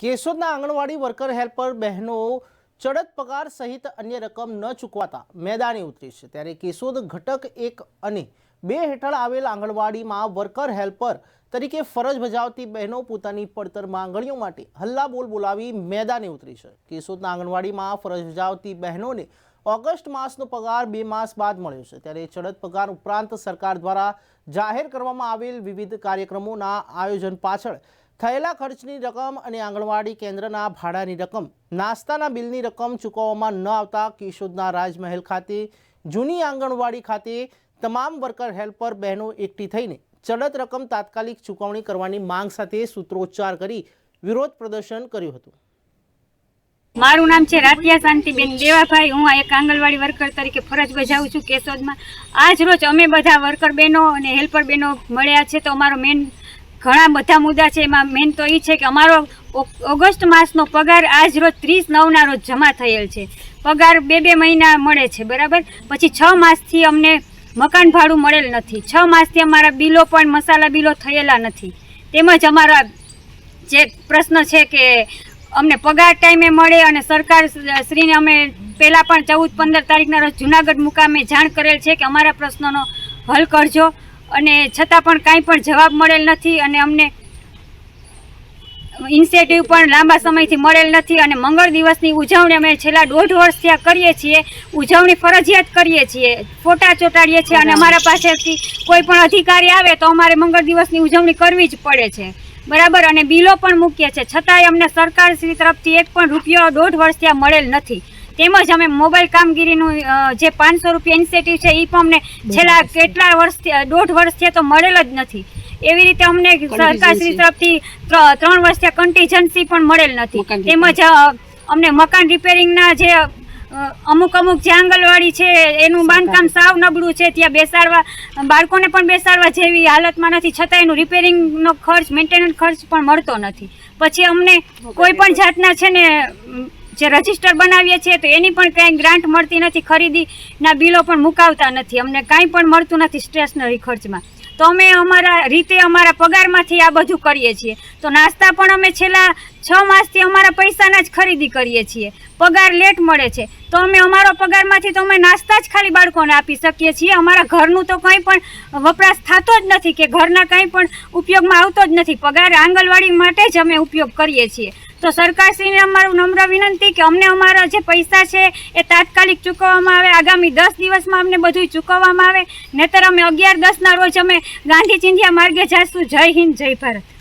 કેશોદના આંગણવાડી worker helper બહેનો ચડત પગાર સહિત અન્ય રકમ ન ચૂકવાતા મેદાને ઉતરી છે. ત્યારે કેશોદ ઘટક એક અને બે હેઠળ આવેલ આંગણવાડીમાં વર્કર હેલ્પર તરીકે ફરજ બજાવતી બહેનો પોતાની પડતર માંગણીઓ માટે હલ્લા બોલ બોલાવી મેદાને ઉતરી છે. કેશોદના આંગણવાડીમાં ફરજ બજાવતી બહેનોને ઓગસ્ટ માસનો પગાર બે માસ બાદ મળ્યો છે. ત્યારે ચડત પગાર ઉપરાંત સરકાર દ્વારા જાહેર કરવામાં આવેલ વિવિધ કાર્યક્રમોના આયોજન પાછળ થયેલા ખર્ચની રકમ અને આંગણવાડી કેન્દ્રના ભાડાની રકમ, નાસ્તાના બિલની રકમ ચૂકવવામાં ન આવતા કિશોદના રાજમહેલ ખાતે, જૂની આંગણવાડી ખાતે તમામ વર્કર હેલ્પર બહેનો એકઠી થઈને ચડત રકમ તાત્કાલિક ચૂકવણી કરવાની માંગ સાથે સૂત્રોચ્ચાર કરી વિરોધ પ્રદર્શન કર્યું હતું. મારું નામ છે રાતિયા શાંતિબેન દેવાભાઈ. હું એક આંગણવાડી વર્કર તરીકે ફરજ બજાવું છું કેશોદમાં. આજ રોજ અમે બધા વર્કર બહેનો અને હેલ્પર બહેનો મળ્યા છે. તો અમારો મેન ઘણા બધા મુદ્દા છે. એમાં મેન તો એ છે કે અમારો ઓગસ્ટ માસનો પગાર આજ રોજ ત્રીસ નવના રોજ જમા થયેલ છે. પગાર બે બે મહિના મળે છે, બરાબર? પછી છ માસથી અમને મકાન ભાડું મળેલ નથી. છ માસથી અમારા બિલો પણ મસાલા બિલો થયેલા નથી. તેમજ અમારા જે પ્રશ્ન છે કે અમને પગાર ટાઈમે મળે અને સરકાર શ્રીને અમે પહેલાં પણ ચૌદ પંદર તારીખના રોજ જુનાગઢ મુકામે જાણ કરેલ છે કે અમારા પ્રશ્નોનો હલ કરજો. અને છતાં પણ કાંઈ પણ જવાબ મળેલ નથી અને અમને ઇન્સેટિવ પણ લાંબા સમયથી મળેલ નથી અને મંગળ દિવસની ઉજવણી અમે છેલ્લા દોઢ વર્ષથી આ કરીએ છીએ. ઉજવણી ફરજિયાત કરીએ છીએ. ફોટા ચોંટાડીએ છીએ અને અમારા પાસેથી કોઈ પણ અધિકારી આવે તો અમારે મંગળ દિવસની ઉજવણી કરવી જ પડે છે. બરાબર? અને બિલો પણ મૂકીએ છીએ છતાંય અમને સરકારશ્રી તરફથી એક પણ રૂપિયો દોઢ વર્ષથી આ મળેલ નથી. તેમજ અમે મોબાઈલ કામગીરીનું જે પાંચસો રૂપિયા ઇન્સેટિવ છે એ પણ અમને છેલ્લા કેટલા વર્ષથી દોઢ વર્ષથી તો મળેલ જ નથી. એવી રીતે અમને સરકારશ્રી તરફથી ત્રણ વર્ષથી કન્ટીજન્સી પણ મળેલ નથી. તેમજ અમને મકાન રિપેરિંગના જે અમુક અમુક જે આંગણવાડી છે એનું બાંધકામ સાવ નબળું છે ત્યાં બેસાડવા બાળકોને પણ બેસાડવા જેવી હાલતમાં નથી છતાં એનું રિપેરિંગનો ખર્ચ મેન્ટેનન્સ ખર્ચ પણ મળતો નથી. પછી અમને કોઈ પણ જાતના છે ને જે રજિસ્ટર બનાવીએ છીએ, તો એની પણ કાંઈ ગ્રાન્ટ મળતી નથી. ખરીદીના બિલો પણ મુકાવતા નથી. અમને કાંઈ પણ મળતું નથી સ્ટેશનરી ખર્ચમાં. તો અમે અમારા રીતે અમારા પગારમાંથી આ બધું કરીએ છીએ. તો નાસ્તા પણ અમે છેલ્લા છ માસથી અમારા પૈસાના જ ખરીદી કરીએ છીએ. પગાર લેટ મળે છે. તો અમે અમારો પગારમાંથી તો અમે નાસ્તા જ ખાલી બાળકોને આપી શકીએ છીએ. અમારા ઘરનું તો કંઈ પણ વપરાશ થતો જ નથી કે ઘરના કંઈ પણ ઉપયોગમાં આવતો જ નથી. પગાર આંગણવાડી માટે જ અમે ઉપયોગ કરીએ છીએ. તો સરકારશ્રીને અમારું નમ્ર વિનંતી કે અમને અમારા જે પૈસા છે એ તાત્કાલિક ચૂકવવામાં આવે, આગામી દસ દિવસમાં અમને બધું ચૂકવવામાં આવે, નહીતર અમે અગિયાર દસના રોજ અમે ગાંધી ચિંધ્યા માર્ગે જઈશું જય હિન્દ, જય ભારત.